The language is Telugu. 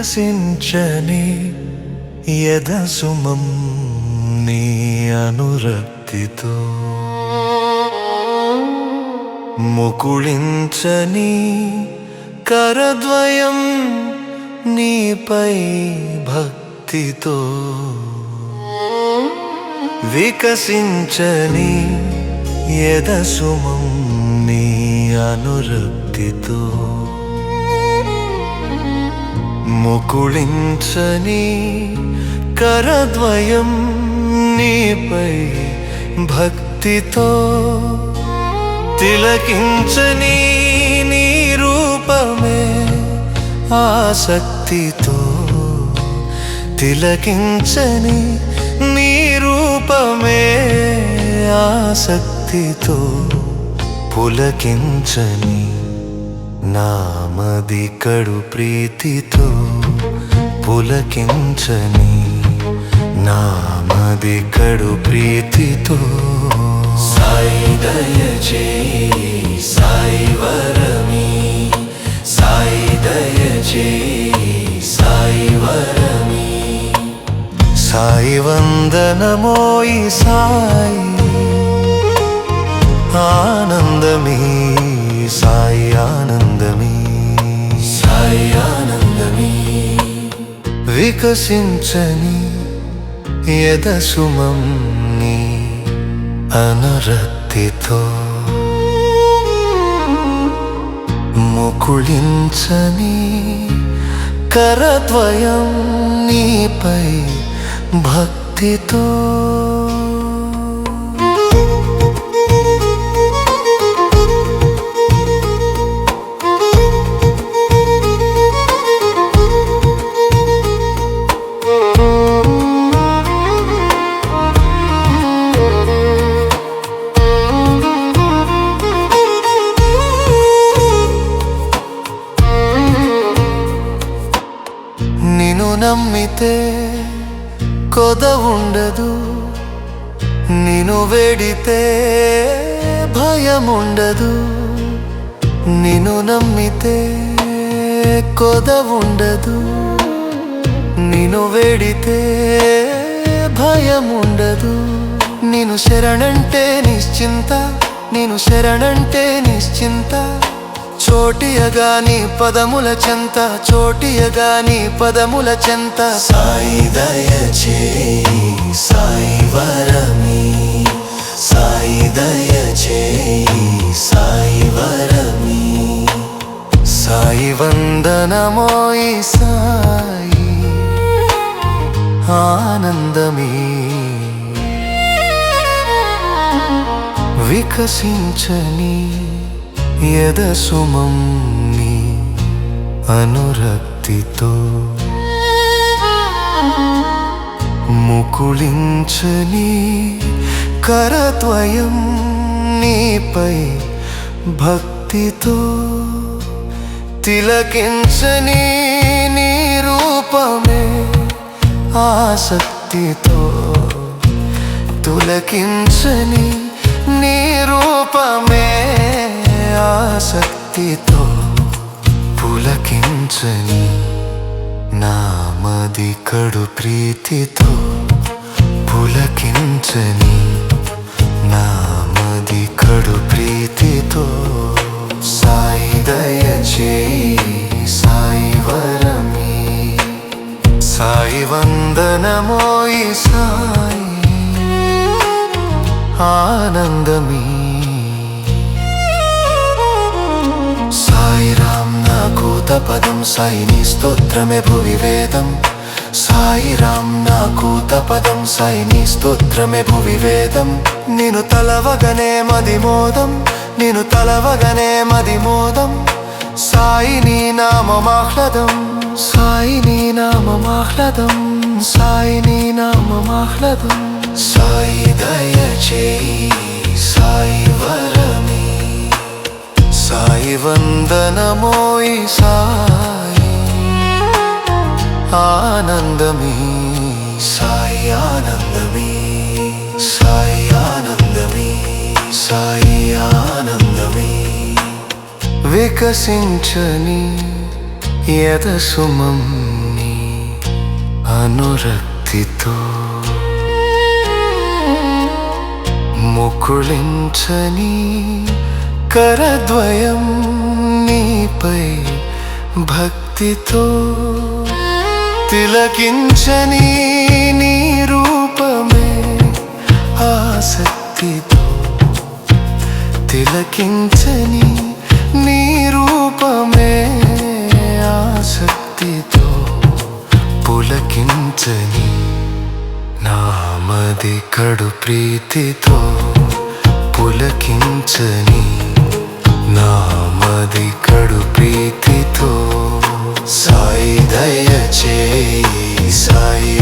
వికసించని యదసుమం నీ అనురక్తితో. ముకుళించని కరద్వయం నీపై భక్తితో. వికసించని యదసుమం నీ అనురక్తితో. ముకుళించని కరద్వయం నీపై భక్తితో తిలకించని నీ రూపమే ఆసక్తితో తిలకించని నీ రూపమే ఆసక్తితో పులకించని నామది కడు ప్రీతితో పులకించని నామది కడు ప్రీతితో సాయి దయచే సాయి వరమి సాయి దయచే సాయి వరమి. సాయి వందనమోయి సాయి ఆనందమే సాయి ఆనంద వికసించని యదసుమం నీ అనురక్తితో ముకుళించని కరద్వయం నీపై భక్తితో నమ్మితే కొద ఉండదు. నిను వేడితే భయం ఉండదు నమ్మితే కొద ఉండదు. నిను వేడితే భయం ఉండదు నేను శరణంటే నిశ్చింత. నేను శరణంటే నిశ్చింత. చోటియగాని పదముల చెంత చోటియగాని పదముల చెంత. సాయి దయచే సాయి వరమి. సాయి దయచే సాయి వరమి. సాయి వందనమోయి సాయి ఆనందమే. వికసించని యదసుమం నీ అనురక్తితో ముకుళించని కరద్వయం నీపై భక్తితో తిలకించని నీ రూపమే ఆసక్తితో తులకించని ఆసక్తితో పులకించని నామది కడు ప్రీతితో పులకించని నామది కడు ప్రీతితో సాయి దయ చేయి సాయి వరమి. సాయి వందనమోయి సాయి ఆనందమీ. సాయి రామ్ నాకు తపదం సాయి నీ స్తోత్రమే భువి వేదం. సాయి రామ్ నాకు తపదం సాయి నీ స్తోత్రమే భువి వేదం. నేను తలవగనే మది మోదం నేను తలవగనే మది మోదం. సాయి నీ నామమాహ్లదం సాయి నీ నామమాహ్లదం సాయి నీ నామమాహ్లదం. సాయి దయచేయి సాయి సాయి వందనమోయి సాయి ఆనందమే. సాయి ఆనందమే. సాయి ఆనందమే. సాయి ఆనందమే. వికసించని యదసుమం అనురక్తితో ముకుళించని కరద్వయం నీపై భక్తితో తిలకించని నీ రూపమే ఆసక్తితో తిలకించని నీ రూపమే ఆసక్తితో పులకించని నామది కడు ప్రీతితో పులకించని నామది కడు ప్రీతితో సాయి దయ చేయి సాయి